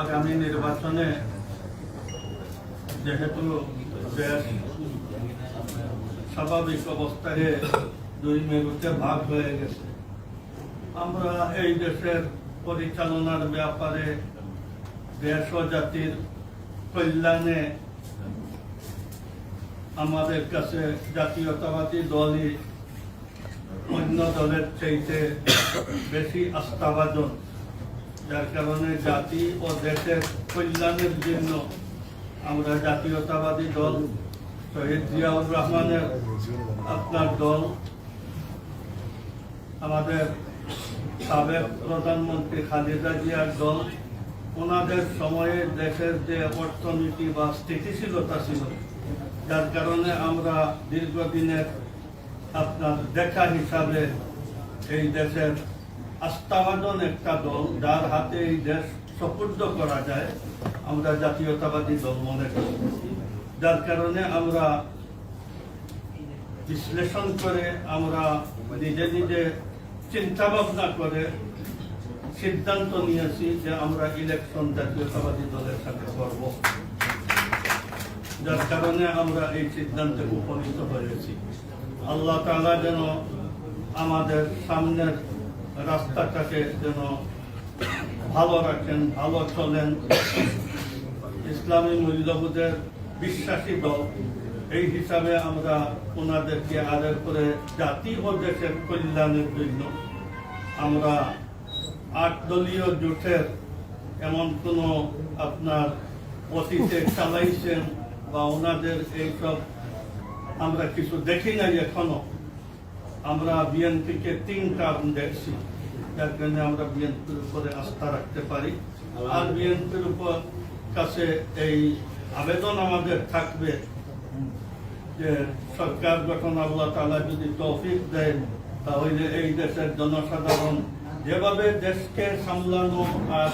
আগামী নির্বাচনে যেহেতু স্বাভাবিক অবস্থায় দুই মেরুতে ভাগ হয়ে গেছে, আমরা এই দেশের পরিচালনার ব্যাপারে দেশ ও জাতির কল্যাণে আমাদের কাছে জাতীয়তাবাদী দলই অন্য দলের চাইতে বেশি আস্থাভাজন। যার কারণে জাতি ও দেশের কল্যাণের জন্য আমরা জাতীয়তাবাদী দল, শহীদ জিয়াউর রহমানের আপনার দল, আমাদের সাবেক প্রধানমন্ত্রী খালেদা জিয়ার দল, ওনাদের সময়ে দেশের যে অর্থনীতি বা স্থিতিশীলতা ছিল, যার কারণে আমরা দীর্ঘদিনের আপনার দেখা হিসাবে এই দেশের আস্থাভাজন একটা দল যার হাতে এই দেশ সপূর্দ করা যায়, আমরা জাতীয়তাবাদী দল মনে করি। যার কারণে আমরা বিশ্লেষণ করে, আমরা নিজে নিজে চিন্তা ভাবনা করে সিদ্ধান্ত নিয়েছি যে আমরা ইলেকশন জাতীয়তাবাদী দলের সাথে করব। যার কারণে আমরা এই সিদ্ধান্তে উপনীত হয়েছি। আল্লাহ তাআলা যেন আমাদের সামনের রাস্তাটাকে যেন ভালো রাখেন, ভালো চলেন। ইসলামী মূল্যবোধের বিশ্বাসী দল, এই হিসাবে আমরা ওনাদেরকে আদর করে জাতি ও দেশের কল্যাণের জন্য আমরা আট দলীয় জোটের এমন কোনো আপনার অতীতে চালাইছেন বা ওনাদের এইসব আমরা কিছু দেখি নাই এখনও। আমরা বিএনপিকে তিন কারণ দেখছি। যার জন্য আমরা বিএনপির উপরে আস্থা রাখতে পারি। আর বিএনপির উপর কাছে এই আবেদন আমাদের থাকবে যে সরকার গঠন আল্লাহ তালা যদি তৌফিক দেয়, তাহলে এই দেশের জনসাধারণ যেভাবে দেশকে সামলানো আর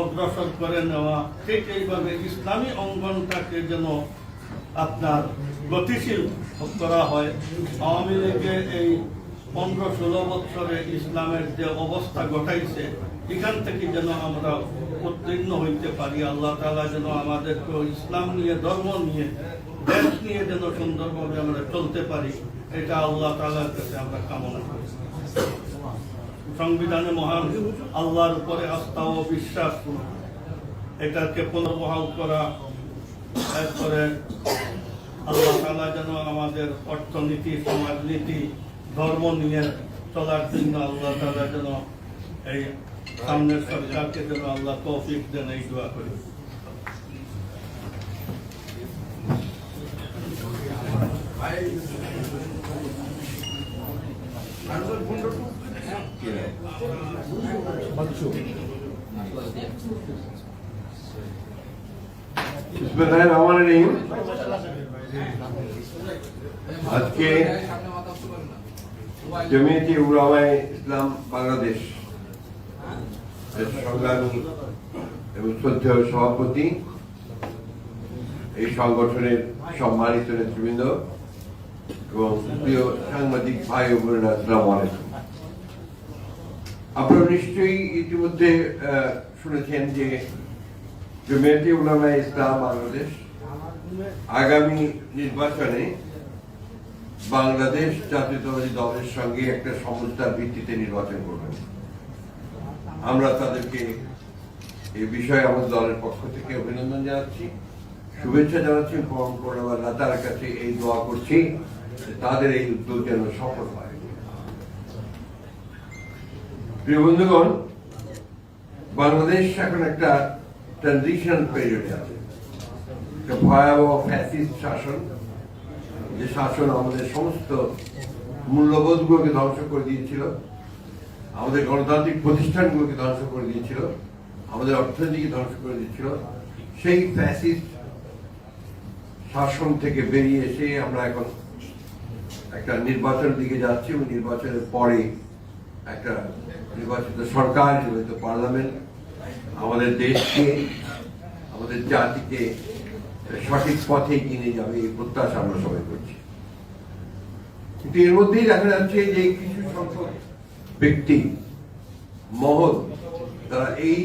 অগ্রসর করে নেওয়া, ঠিক এইভাবে ইসলামী অঙ্গনটাকে যেন আপনার গতিশীল করা হয়। আওয়ামী লীগে এই পনেরো ষোলো বছরে ইসলামের যে অবস্থা ঘটাইছে, এখান থেকে যেন আমরা উত্তীর্ণ হইতে পারি। আল্লাহ তালা যেন আমাদেরকে ইসলাম নিয়ে, ধর্ম নিয়ে, দেশ নিয়ে যেন সুন্দরভাবে আমরা চলতে পারি, এটা আল্লাহ তালার কাছে আমরা কামনা করি। সংবিধানে মহান আল্লাহর উপরে আস্থা ও বিশ্বাস, এটাকে পুনর্বহাল করা এরপরে আল্লাহ তালা যেন আমাদের অর্থনীতি, সমাজনীতি, ধর্ম নিয়ে চলার জন্য আল্লাহ তালা যেন এই সামনের সরকারকে যেন আল্লাহ তৌফিক দেন, এই দোয়া করি। বিসমিল্লাহির রহমানির রহিম। আজকে জমিয়তি উলামায়ে ইসলাম বাংলাদেশ সংগ্রামী এবং শ্রদ্ধেয় সভাপতি, এই সংগঠনের সম্মানিত নেতৃবৃন্দ এবং প্রিয় সাংবাদিক ভাই ও বোনেরা, আসসালামু আলাইকুম। আপনারা নিশ্চয়ই ইতিমধ্যে শুনেছেন যে জমিয়তি উলামা ইসলাম বাংলাদেশ আগামী নির্বাচনে বাংলাদেশ জাতীয়তাবাদী দলের সঙ্গে একটা সমস্যার ভিত্তিতে নির্বাচন করবেন। আমরা তাদেরকে এই বিষয়ে আমাদের দলের পক্ষ থেকে অভিনন্দন জানাচ্ছি। শুভেচ্ছা জানাচ্ছি করোনা তার কাছে এই দোয়া করছি তাদের এই উদ্যোগ যেন সফল হয়। প্রিয় বন্ধুগণ, বাংলাদেশ এখন একটা ট্রানজিশন পিরিয়ডে আছে। একটা ভয়াবহ ফ্যাসিস্ট শাসন, যে শাসন আমাদের সমস্ত মূল্যবোধগুলোকে ধ্বংস করে দিয়েছিল, আমাদের গণতান্ত্রিক প্রতিষ্ঠানগুলোকে ধ্বংস করে দিয়েছিল, আমাদের অর্থনীতিকে ধ্বংস করে দিয়েছিল, সেই ফ্যাসিস্ট শাসন থেকে বেরিয়ে এসে আমরা এখন একটা নির্বাচনের দিকে যাচ্ছি। এবং নির্বাচনের পরে একটা নির্বাচিত সরকার, নির্বাচিত পার্লামেন্ট আমাদের দেশকে, আমাদের জাতিকে সঠিক পথে কিনে যাবে এই প্রত্যাশা আমরা সবাই করছি। কিন্তু এর মধ্যেই দেখা যাচ্ছে যে কিছু সংখ্যক ব্যক্তি মহল তারা এই